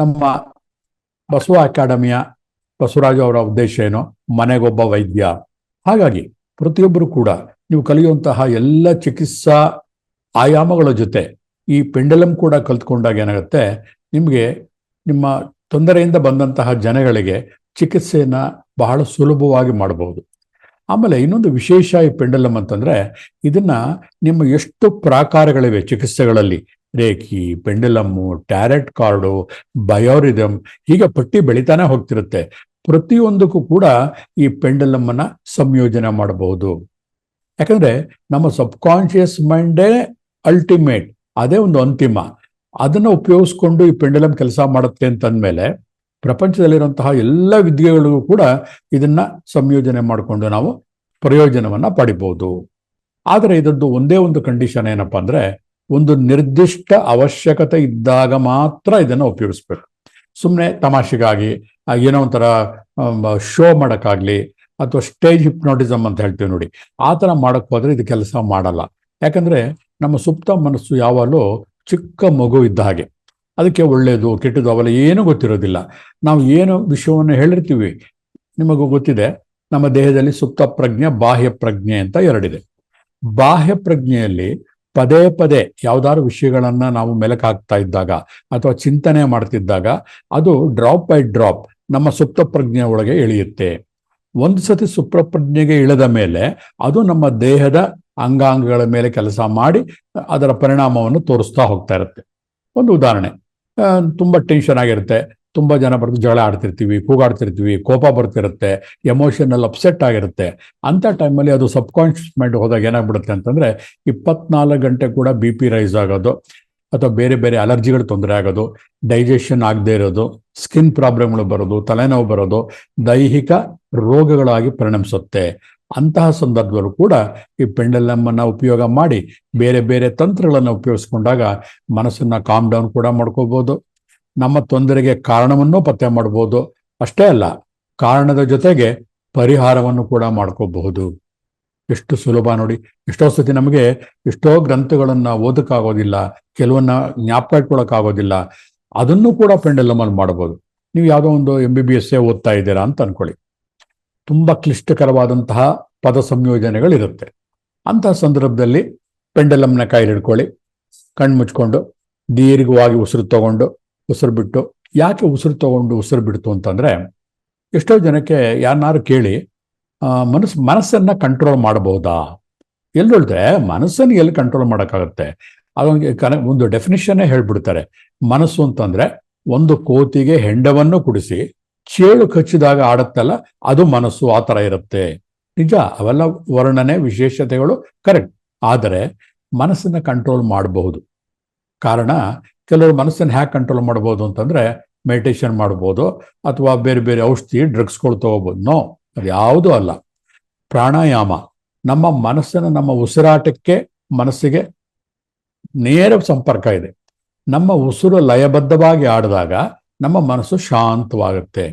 ನಮ್ಮ ಬಸವ ಅಕಾಡೆಮಿಯ ಬಸವರಾಜು ಅವರ ಉದ್ದೇಶ ಏನು? ಮನೆಗೊಬ್ಬ ವೈದ್ಯ. ಹಾಗಾಗಿ ಪ್ರತಿಯೊಬ್ಬರು ಕೂಡ ನೀವು ಕಲಿಯುವಂತಹ ಎಲ್ಲ ಚಿಕಿತ್ಸಾ ಆಯಾಮಗಳ ಜೊತೆ ಈ ಪೆಂಡಲಂ ಕೂಡ ಕಲ್ತ್ಕೊಂಡಾಗ ಏನಾಗುತ್ತೆ? ನಿಮಗೆ ನಿಮ್ಮ ತೊಂದರೆಯಿಂದ ಬಂದಂತಹ ಜನಗಳಿಗೆ ಚಿಕಿತ್ಸೆಯನ್ನು ಬಹಳ ಸುಲಭವಾಗಿ ಮಾಡಬಹುದು ಆಮೇಲೆ ಇನ್ನೊಂದು ವಿಶೇಷ ಈ ಪೆಂಡಲಂ ಅಂತಂದ್ರೆ ಇದನ್ನ ನಿಮ್ಮ ಎಷ್ಟು ಪ್ರಾಕಾರಗಳಿವೆ ಚಿಕಿತ್ಸೆಗಳಲ್ಲಿ? Reiki, pendulum, tarot card, biorhythm ಹೀಗೆ ಪಟ್ಟಿ ಬೆಳಿತಾನೆ ಹೋಗ್ತಿರುತ್ತೆ. ಪ್ರತಿಯೊಂದಕ್ಕೂ ಕೂಡ ಈ ಪೆಂಡಲಮ್ ಅನ್ನ ಸಂಯೋಜನೆ ಮಾಡಬಹುದು ಯಾಕಂದ್ರೆ ನಮ್ಮ ಸಬ್ ಕಾನ್ಶಿಯಸ್ ಮೈಂಡೇ ಅಲ್ಟಿಮೇಟ್, ಅದೇ ಒಂದು ಅಂತಿಮ. ಅದನ್ನ ಉಪಯೋಗಿಸ್ಕೊಂಡು ಈ ಪೆಂಡಲಮ್ ಕೆಲಸ ಮಾಡುತ್ತೆ ಅಂತಂದ್ಮೇಲೆ ಪ್ರಪಂಚದಲ್ಲಿರುವಂತಹ ಎಲ್ಲ ವಿದ್ಯೆಗಳಿಗೂ ಕೂಡ ಇದನ್ನ ಸಂಯೋಜನೆ ಮಾಡಿಕೊಂಡು ನಾವು ಪ್ರಯೋಜನವನ್ನ ಪಡಿಬಹುದು ಆದರೆ ಇದರದ್ದು ಒಂದೇ ಒಂದು ಕಂಡೀಷನ್ ಏನಪ್ಪಾ ಅಂದ್ರೆ ಒಂದು ನಿರ್ದಿಷ್ಟ ಅವಶ್ಯಕತೆ ಇದ್ದಾಗ ಮಾತ್ರ ಇದನ್ನು ಉಪಯೋಗಿಸ್ಬೇಕು. ಸುಮ್ಮನೆ ತಮಾಷೆಗಾಗಿ ಏನೋ ಒಂಥರ ಶೋ ಮಾಡೋಕ್ಕಾಗಲಿ ಅಥವಾ ಸ್ಟೇಜ್ ಹಿಪ್ನೋಟಿಸಮ್ ಅಂತ ಹೇಳ್ತೀವಿ ನೋಡಿ, ಆ ಥರ ಮಾಡೋಕ್ಕೆ ಹೋದರೆ ಇದು ಕೆಲಸ ಮಾಡಲ್ಲ. ಯಾಕಂದ್ರೆ ನಮ್ಮ ಸುಪ್ತ ಮನಸ್ಸು ಯಾವಾಗಲೂ ಚಿಕ್ಕ ಮಗು ಇದ್ದ ಹಾಗೆ. ಅದಕ್ಕೆ ಒಳ್ಳೇದು ಕೆಟ್ಟದ್ದು ಅವೆಲ್ಲ ಏನೂ ಗೊತ್ತಿರೋದಿಲ್ಲ. ನಾವು ಏನು ವಿಷಯವನ್ನು ಹೇಳಿರ್ತೀವಿ, ನಿಮಗೂ ಗೊತ್ತಿದೆ, ನಮ್ಮ ದೇಹದಲ್ಲಿ ಸುಪ್ತ ಪ್ರಜ್ಞೆ, ಬಾಹ್ಯ ಪ್ರಜ್ಞೆ ಅಂತ ಎರಡಿದೆ. ಬಾಹ್ಯ ಪ್ರಜ್ಞೆಯಲ್ಲಿ ಪದೇ ಪದೇ ಯಾವ್ದಾದ್ರು ವಿಷಯಗಳನ್ನ ನಾವು ಮೆಲಕ್ ಇದ್ದಾಗ ಅಥವಾ ಚಿಂತನೆ ಮಾಡ್ತಿದ್ದಾಗ ಅದು ಡ್ರಾಪ್ ಬೈ ಡ್ರಾಪ್ ನಮ್ಮ ಸುಪ್ತ ಪ್ರಜ್ಞೆ ಒಳಗೆ ಇಳಿಯುತ್ತೆ ಒಂದು ಸತಿ ಸುಪ್ರಪ್ರಜ್ಞೆಗೆ ಇಳಿದ ಮೇಲೆ ಅದು ನಮ್ಮ ದೇಹದ ಅಂಗಾಂಗಗಳ ಮೇಲೆ ಕೆಲಸ ಮಾಡಿ ಅದರ ಪರಿಣಾಮವನ್ನು ತೋರಿಸ್ತಾ ಹೋಗ್ತಾ ಇರುತ್ತೆ. ಒಂದು ಉದಾಹರಣೆ ತುಂಬಾ ಟೆನ್ಷನ್ ಆಗಿರುತ್ತೆ. ತುಂಬಾ ಜನ ಬರ್ದು ಜಗಳ ಆಡ್ತಿರ್ತೀವಿ, ಕೂಗಾಡ್ತಿರ್ತೀವಿ, ಕೋಪ ಬರ್ತಿರುತ್ತೆ ಎಮೋಷನಲ್ ಅಪ್ಸೆಟ್ ಆಗಿರುತ್ತೆ. ಅಂತ ಟೈಮಲ್ಲಿ ಅದು ಸಬ್ ಕಾನ್ಷಿಯಸ್ ಮೈಂಡ್ ಹೋದಾಗ ಏನಾಗ್ಬಿಡುತ್ತೆ ಅಂತಂದ್ರೆ ಇಪ್ಪತ್ನಾಲ್ಕು ಗಂಟೆ ಕೂಡ ಬಿ ಪಿ ರೈಸ್ ಆಗೋದು, ಅಥವಾ ಬೇರೆ ಬೇರೆ ಅಲರ್ಜಿಗಳು ತೊಂದರೆ ಆಗೋದು ಡೈಜೆಷನ್ ಆಗದೇ ಇರೋದು ಸ್ಕಿನ್ ಪ್ರಾಬ್ಲಮ್ಗಳು ಬರೋದು, ತಲೆನೋವು ಬರೋದು, ದೈಹಿಕ ರೋಗಗಳಾಗಿ ಪರಿಣಮಿಸುತ್ತೆ. ಅಂತಹ ಸಂದರ್ಭದಲ್ಲೂ ಕೂಡ ಈ ಪೆಂಡಲಮ್ಮನ್ನು ಉಪಯೋಗ ಮಾಡಿ ಬೇರೆ ಬೇರೆ ತಂತ್ರಗಳನ್ನು ಉಪಯೋಗಿಸ್ಕೊಂಡಾಗ ಮನಸ್ಸನ್ನ ಕಾಮ್ ಡೌನ್ ಕೂಡ ಮಾಡ್ಕೋಬಹುದು ನಮ್ಮ ತೊಂದರೆಗೆ ಕಾರಣವನ್ನು ಪತ್ತೆ ಮಾಡಬಹುದು ಅಷ್ಟೇ ಅಲ್ಲ, ಕಾರಣದ ಜೊತೆಗೆ ಪರಿಹಾರವನ್ನು ಕೂಡ ಮಾಡ್ಕೋಬಹುದು. ಎಷ್ಟು ಸುಲಭ ನೋಡಿ. ಎಷ್ಟೋ ಸತಿ ನಮಗೆ ಎಷ್ಟೋ ಗ್ರಂಥಗಳನ್ನ ಓದಕ್ಕಾಗೋದಿಲ್ಲ, ಕೆಲವನ್ನ ಜ್ಞಾಪಕ ಇಟ್ಕೊಳಕ್ಕಾಗೋದಿಲ್ಲ ಅದನ್ನು ಕೂಡ ಪೆಂಡಲಮ್ ಅಲ್ಲಿ ಮಾಡಬಹುದು ನೀವು ಯಾವುದೋ ಒಂದು ಎಂ ಬಿ ಬಿ ಎಸ್ ಓದ್ತಾ ಇದ್ದೀರಾ ಅಂತ ಅನ್ಕೊಳ್ಳಿ. ತುಂಬಾ ಕ್ಲಿಷ್ಟಕರವಾದಂತಹ ಪದ ಸಂಯೋಜನೆಗಳಿರುತ್ತೆ. ಅಂತಹ ಸಂದರ್ಭದಲ್ಲಿ ಪೆಂಡಲಮ್ನ ಕೈಲಿ ಹಿಡ್ಕೊಳ್ಳಿ ಕಣ್ಣು ಮುಚ್ಕೊಂಡು, ದೀರ್ಘವಾಗಿ ಉಸಿರು ತಗೊಂಡು ಉಸಿರು ಬಿಟ್ಟು ಯಾಕೆ ಉಸಿರು ತಗೊಂಡು ಉಸಿರು ಬಿಡ್ತು ಅಂತಂದ್ರೆ ಎಷ್ಟೋ ಜನಕ್ಕೆ ಯಾರನ್ನಾರು ಕೇಳಿ ಆ, ಮನಸ್ ಮನಸ್ಸನ್ನ ಕಂಟ್ರೋಲ್ ಮಾಡ್ಬೋದಾ ಎಲ್ಲಿ ಹೇಳಿದ್ರೆ ಮನಸ್ಸನ್ನು ಎಲ್ಲಿ ಕಂಟ್ರೋಲ್ ಮಾಡೋಕ್ಕಾಗತ್ತೆ? ಅದೊಂದು ಕನ ಒಂದು ಡೆಫಿನಿಷನ್ನೇ ಹೇಳ್ಬಿಡ್ತಾರೆ. ಮನಸ್ಸು ಅಂತಂದ್ರೆ ಒಂದು ಕೋತಿಗೆ ಹೆಂಡವನ್ನು ಕುಡಿಸಿ ಚೇಳು ಕಚ್ಚಿದಾಗ ಆಡುತ್ತಲ್ಲ ಅದು ಮನಸ್ಸು ಆ ಥರ ಇರುತ್ತೆ. ನಿಜ ಅವೆಲ್ಲ ವರ್ಣನೆ ವಿಶೇಷತೆಗಳು ಕರೆಕ್ಟ್. ಆದರೆ ಮನಸ್ಸನ್ನು ಕಂಟ್ರೋಲ್ ಮಾಡಬಹುದು. ಕಾರಣ ಕೆಲವರು ಮನಸ್ಸನ್ನು ಹ್ಯಾಕ್ ಕಂಟ್ರೋಲ್ ಮಾಡ್ಬೋದು ಅಂತಂದ್ರೆ ಮೆಡಿಟೇಷನ್ ಮಾಡ್ಬೋದು ಅಥವಾ ಬೇರೆ ಬೇರೆ ಔಷಧಿ ಡ್ರಗ್ಸ್ಗಳು ತೊಗೋಬೋದು. ನೋ, ಅದು ಯಾವುದೂ ಅಲ್ಲ. ಪ್ರಾಣಾಯಾಮ, ನಮ್ಮ ಮನಸ್ಸನ್ನು ನಮ್ಮ ಉಸಿರಾಟಕ್ಕೆ, ಮನಸ್ಸಿಗೆ ನೇರ ಸಂಪರ್ಕ ಇದೆ. ನಮ್ಮ ಉಸಿರು ಲಯಬದ್ಧವಾಗಿ ಆಡಿದಾಗ ನಮ್ಮ ಮನಸ್ಸು ಶಾಂತವಾಗುತ್ತೆ.